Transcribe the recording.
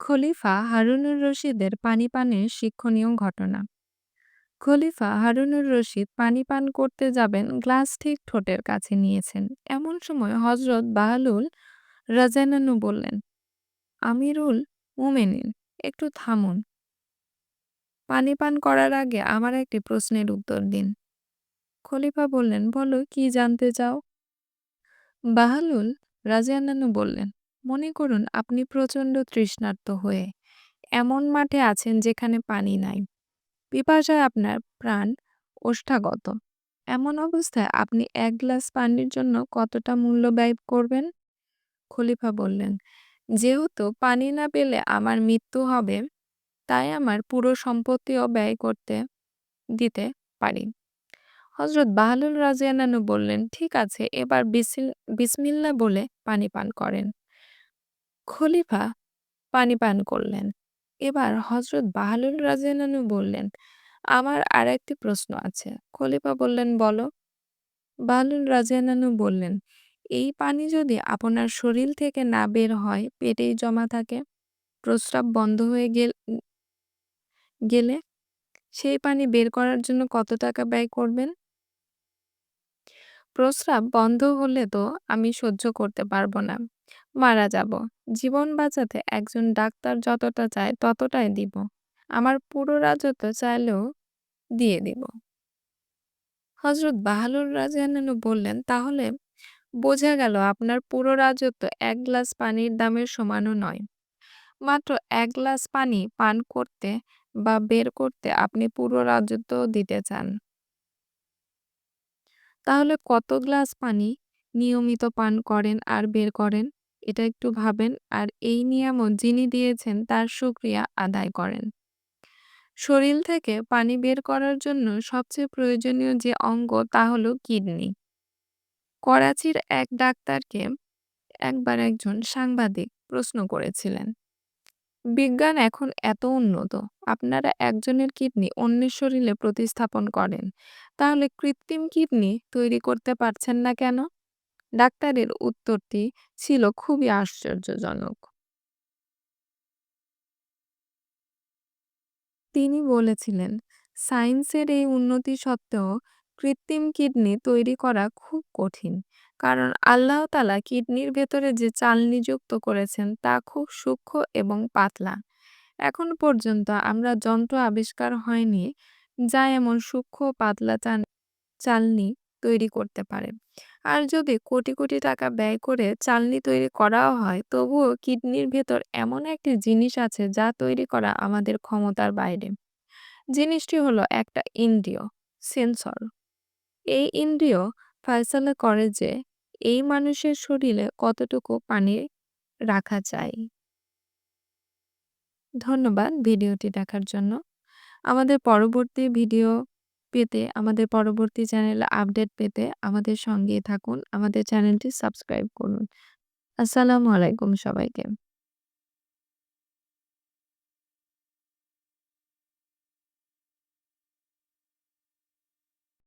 খলিফা হারুনুর রশিদের পানি পানের শিক্ষণীয় ঘটনা। খলিফা হারুনুর রশিদ পানি পান করতে যাবেন গ্লাস ঠিক ঠোঁটের কাছে নিয়েছেন। এমন সময় হজরত বাহালুল রাজানানু বললেন, আমিরুল মুমেনিন একটু থামুন। পানি পান করার আগে আমার একটি প্রশ্নের উত্তর দিন। খলিফা বললেন, বলো, কি জানতে চাও? বাহালুল রাজিয়ান্নানু বললেন মনে করুন, আপনি প্রচণ্ড তৃষ্ণার্ত হয়ে এমন মাঠে আছেন যেখানে পানি নাই। পিপাসায় আপনার প্রাণ ওষ্ঠাগত। এমন অবস্থায় আপনি এক গ্লাস পানির জন্য কতটা মূল্য ব্যয় করবেন? খলিফা বললেন, যেহেতু পানি না পেলে আমার মৃত্যু হবে, তাই আমার পুরো সম্পত্তিও ব্যয় করতে, দিতে পারি। হজরত বাহালুল রাজিয়ানানু বললেন, ঠিক আছে, এবার বিসমিল্লা বলে পানি পান করেন। খলিফা পানি পান করলেন। এবার হজরত বাহালুল রাজিয়ানানু বললেন, আমার আর একটি প্রশ্ন আছে। খলিফা বললেন, বলো। বাহালুল রাজিয়ানানু বললেন, এই পানি যদি আপনার শরীর থেকে না বের হয়, পেটেই জমা থাকে, প্রস্রাব বন্ধ হয়ে গেলে সেই পানি বের করার জন্য কত টাকা ব্যয় করবেন? প্রস্রাব বন্ধ হলে তো আমি সহ্য করতে পারব না। মারা যাব। জীবন বাঁচাতে একজন ডাক্তার যতটা চায় ততটাই দিব। আমার পুরো রাজত্ব চাইলেও দিয়ে দিব। হজরত বাহালুর রাজিয়ানু বললেন, তাহলে বোঝা গেল আপনার পুরো রাজত্ব এক গ্লাস পানির দামের সমানও নয়। মাত্র এক গ্লাস পানি পান করতে বা বের করতে আপনি পুরো রাজত্ব দিতে চান। তাহলে কত গ্লাস পানি নিয়মিত পান করেন আর বের করেন? এটা একটু ভাবেন। আর এই নিয়ামত যিনি দিয়েছেন তার সুক্রিয়া আদায় করেন। শরীর থেকে পানি বের করার জন্য সবচেয়ে প্রয়োজনীয় যে অঙ্গ তা হলো কিডনি। করাচির এক ডাক্তারকে একবার একজন সাংবাদিক প্রশ্ন করেছিলেন। বিজ্ঞান এখন এত উন্নত, আপনারা একজনের কিডনি অন্যের শরীরে প্রতিস্থাপন করেন, তাহলে কৃত্রিম কিডনি তৈরি করতে পারছেন না কেন? ডাক্তারের উত্তরটি ছিল খুবই আশ্চর্যজনক। তিনি বলেছিলেন, সায়েন্সের এই উন্নতি সত্ত্বেও কৃত্রিম কিডনি তৈরি করা খুব কঠিন। কারণ আল্লাহ তালা কিডনির ভেতরে যে চালনি যুক্ত করেছেন তা খুব সূক্ষ্ম এবং পাতলা। এখন পর্যন্ত আমরা যন্ত্র আবিষ্কার হয়নি যা এমন সূক্ষ্ম পাতলা চালনি তৈরি করতে পারে। আর যদি কোটি কোটি টাকা ব্যয় করে চালনি তৈরি করাও হয়, তবুও কিডনির ভেতর এমন একটি জিনিস আছে যা তৈরি করা আমাদের ক্ষমতার বাইরে। জিনিসটি হলো একটা ইন্দ্রিয়, সেন্সর। এই ইন্দ্রিয় ফয়সালা করে যে এই মানুষের শরীরে কতটুকু পানি রাখা চাই ধন্যবাদ ভিডিওটি দেখার জন্য। আমাদের পরবর্তী ভিডিও পেতে, আমাদের পরবর্তী চ্যানেল আপডেট পেতে আমাদের সঙ্গে থাকুন, আমাদের চ্যানেলটি সাবস্ক্রাইব করুন। আসসালামু আলাইকুম সবাইকে।